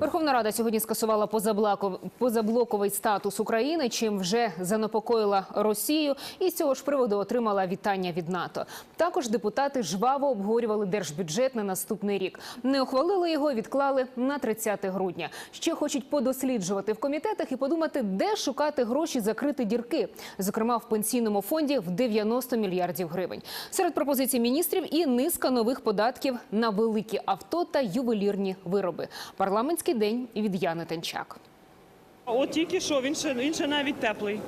Верховна Рада сьогодні скасувала позаблоковий статус України, чим вже занепокоїла Росію, і з цього ж приводу отримала вітання від НАТО. Також депутати жваво обговорювали держбюджет на наступний рік. Не ухвалили його, відклали на 30 грудня. Ще хочуть подосліджувати в комітетах і подумати, де шукати гроші закрити дірки, зокрема в пенсійному фонді в 90 мільярдів гривень. Серед пропозицій міністрів і низка нових податків на великі авто та ювелірні вироби. Парламентський день від Яни Тенчак. От тільки що, він ще, він ще навіть теплий.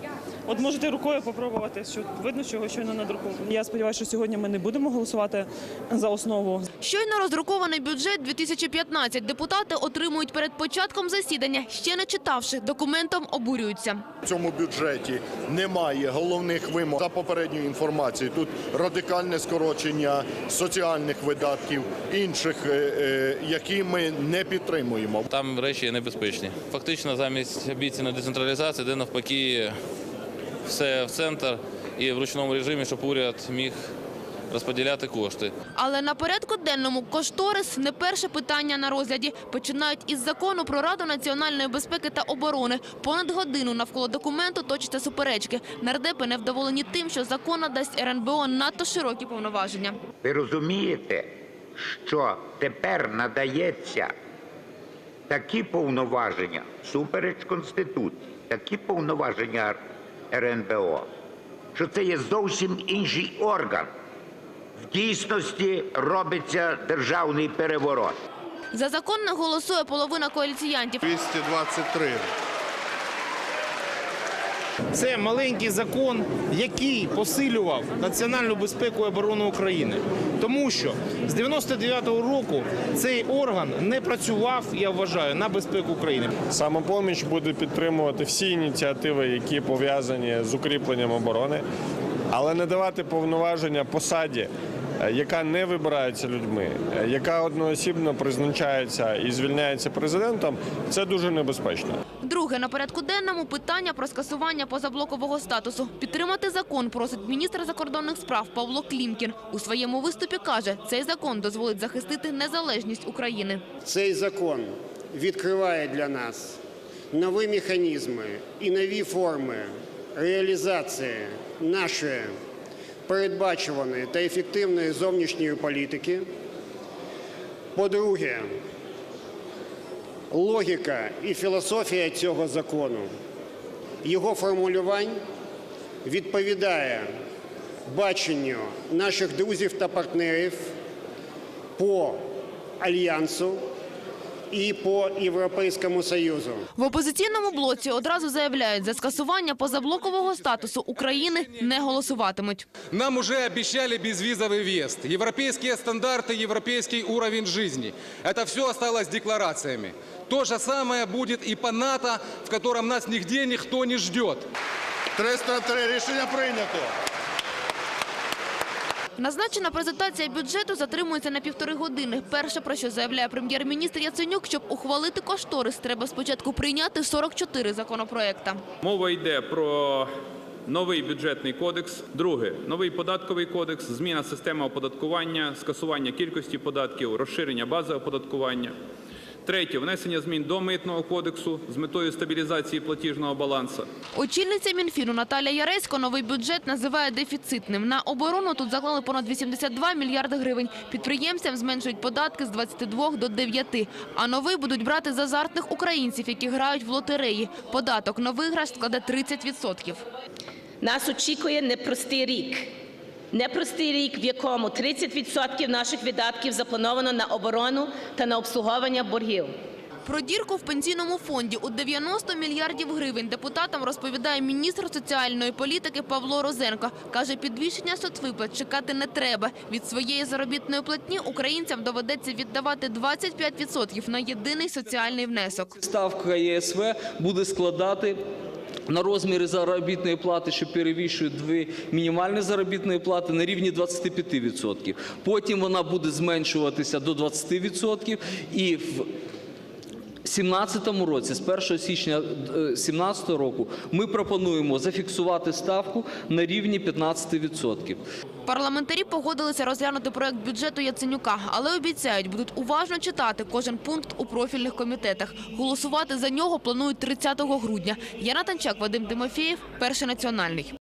От можете рукою попробувати, що видно, що його щойно надруковано. Я сподіваюся, що сьогодні ми не будемо голосувати за основу. Щойно роздрукований бюджет 2015 депутати отримують перед початком засідання, ще не читавши, документом обурюються. В цьому бюджеті немає головних вимог за попередньою інформацією. Тут радикальне скорочення соціальних видатків, інших, е, е, які ми не підтримуємо. Там речі небезпечні. Фактично, замість обіцяної децентралізації, де навпаки все в центр і в ручному режимі, щоб уряд міг розподіляти кошти. Але на порядку денному кошторис не перше питання на розгляді. Починають із закону про Раду національної безпеки та оборони. Понад годину навколо документу точаться суперечки. Нардепи невдоволені тим, що закон надасть РНБО надто широкі повноваження. Ви розумієте, що тепер надається такі повноваження, супереч Конституції, такі повноваження РНБО, що це є зовсім інший орган. В дійсності робиться державний переворот. За закон не голосує половина коаліціянтів. 223. Це маленький закон, який посилював національну безпеку і оборону України. Тому що з 99-го року цей орган не працював, я вважаю, на безпеку України. Самопоміч буде підтримувати всі ініціативи, які пов'язані з укріпленням оборони, але не давати повноваження посаді, е, яка не вибирається людьми, е, яка одноосібно призначається і звільняється президентом, це дуже небезпечно. Друге на порядку денному питання про скасування позаблокового статусу. Підтримати закон просить міністр закордонних справ Павло Клімкін. У своєму виступі каже, цей закон дозволить захистити незалежність України. Цей закон відкриває для нас нові механізми і нові форми реалізації нашої передбачуваної та ефективної зовнішньої політики. По-друге, логіка і філософія цього закону, його формулювань відповідає баченню наших друзів та партнерів по альянсу і по Європейському Союзу. В опозиційному блоці одразу заявляють, за скасування позаблокового статусу України не голосуватимуть. Нам уже обещали безвизовый въезд, европейские стандарты, европейский уровень жизни. Это все осталось декларациями. То же самое будет и по НАТО, в котором нас нигде никто не ждет. 303 рішення прийнято. Назначена презентація бюджету затримується на півтори години. Перше, про що заявляє прем'єр-міністр Яценюк, щоб ухвалити кошторис, треба спочатку прийняти 44 законопроекта. Мова йде про новий бюджетний кодекс. Друге новий податковий кодекс, зміна системи оподаткування, скасування кількості податків, розширення бази оподаткування. Третє внесення змін до митного кодексу з метою стабілізації платіжного балансу. Очільниця Мінфіну Наталя Яресько новий бюджет називає дефіцитним. На оборону тут заклали понад 82 мільярди гривень. Підприємцям зменшують податки з 22 до 9. А новий будуть брати з азартних українців, які грають в лотереї. Податок на виграш складе 30%. Нас очікує непростий рік. Непростий рік, в якому 30% наших видатків заплановано на оборону та на обслуговування боргів. Про дірку в пенсійному фонді у 90 мільярдів гривень депутатам розповідає міністр соціальної політики Павло Розенко. Каже, підвищення соцвиплат чекати не треба. Від своєї заробітної платні українцям доведеться віддавати 25% на єдиний соціальний внесок. Ставка ЄСВ буде складати на розміри заробітної плати, що перевищують дві мінімальні заробітної плати на рівні 25%. Потім вона буде зменшуватися до 20% і в 2017 році, з 1 січня 2017 року, ми пропонуємо зафіксувати ставку на рівні 15%. Парламентарі погодилися розглянути проект бюджету Яценюка, але обіцяють, будуть уважно читати кожен пункт у профільних комітетах. Голосувати за нього планують 30 грудня. Яна Танчак, Вадим Тимофєєв, Перший національний.